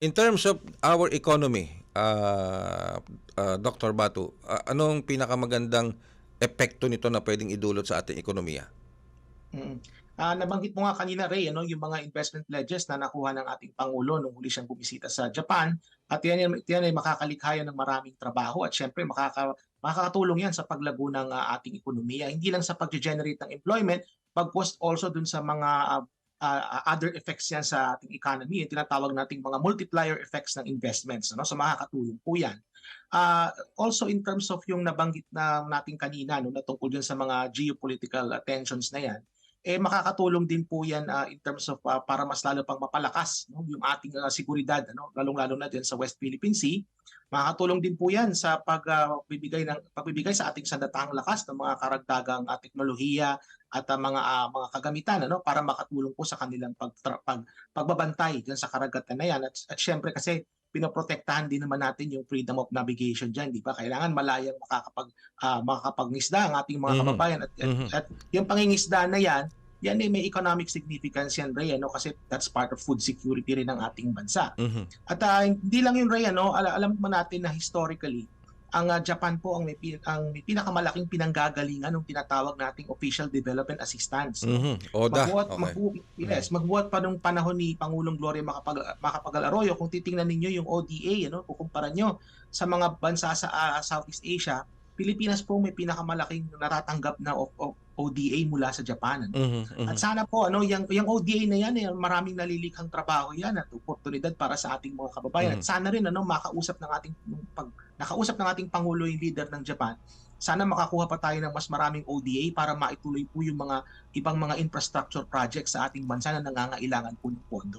In terms of our economy, uh, uh, Dr. Batu, uh, anong pinakamagandang epekto nito na pwedeng idulot sa ating ekonomiya? Mm. Ah, nabanggit mo nga kanina Ray, ano, yung mga investment pledges na nakuha ng ating pangulo nung huli siyang bumisita sa Japan at yan, yan, ay makakalikha yan ng maraming trabaho at syempre makaka, makakatulong yan sa paglago ng ah, ating ekonomiya. Hindi lang sa pag-generate ng employment, pagpost also dun sa mga ah, ah, other effects yan sa ating economy, yung tinatawag nating mga multiplier effects ng investments. Ano? So makakatulong po yan. Ah, also in terms of yung nabanggit na natin kanina no, na tungkol dyan sa mga geopolitical ah, tensions na yan, eh makakatulong din po yan ah, in terms of ah, para mas lalo pang mapalakas no, yung ating ah, seguridad ano lalong-lalo na din sa West Philippine Sea. Makakatulong din po yan sa pagbibigay ng pagbibigay sa ating sandatahang lakas ng mga karagdagang ah, teknolohiya at ah, mga ah, mga kagamitan ano para makatulong po sa kanilang pag, pag pagbabantay diyan sa karagatan na yan at, at syempre kasi pinoprotektahan din naman natin yung freedom of navigation diyan, di ba? Kailangan malayang makakapag ah, makakapangisda ang ating mga Mhm. kababayan at, at, Mhm. at yung pangingisda na yan, yan ay may economic significance yan, Ray, ano? kasi that's part of food security rin ng ating bansa. Mhm. At ah, hindi lang yun, Ray, ano? Al- alam mo natin na historically, ang ah, Japan po ang may, ang may pinakamalaking pinanggagalingan ng tinatawag nating official development assistance. Mhm. Oda. Magbuhat, Okay. magbu- yes, magbuhat pa nung panahon ni Pangulong Gloria Macapagal, Macapagal Arroyo, kung titingnan ninyo yung ODA, ano, kukumpara nyo sa mga bansa sa ah, Southeast Asia, Pilipinas po may pinakamalaking natatanggap na o- o- ODA mula sa Japan. ano. Mhm. Mhm. At sana po ano yung yung ODA na yan eh, maraming nalilikhang trabaho yan at oportunidad para sa ating mga kababayan. Mhm. At sana rin ano makausap ng ating pag nakausap ng ating pangulo yung leader ng Japan. Sana makakuha pa tayo ng mas maraming ODA para maituloy po yung mga ibang mga infrastructure projects sa ating bansa na nangangailangan po ng pondo.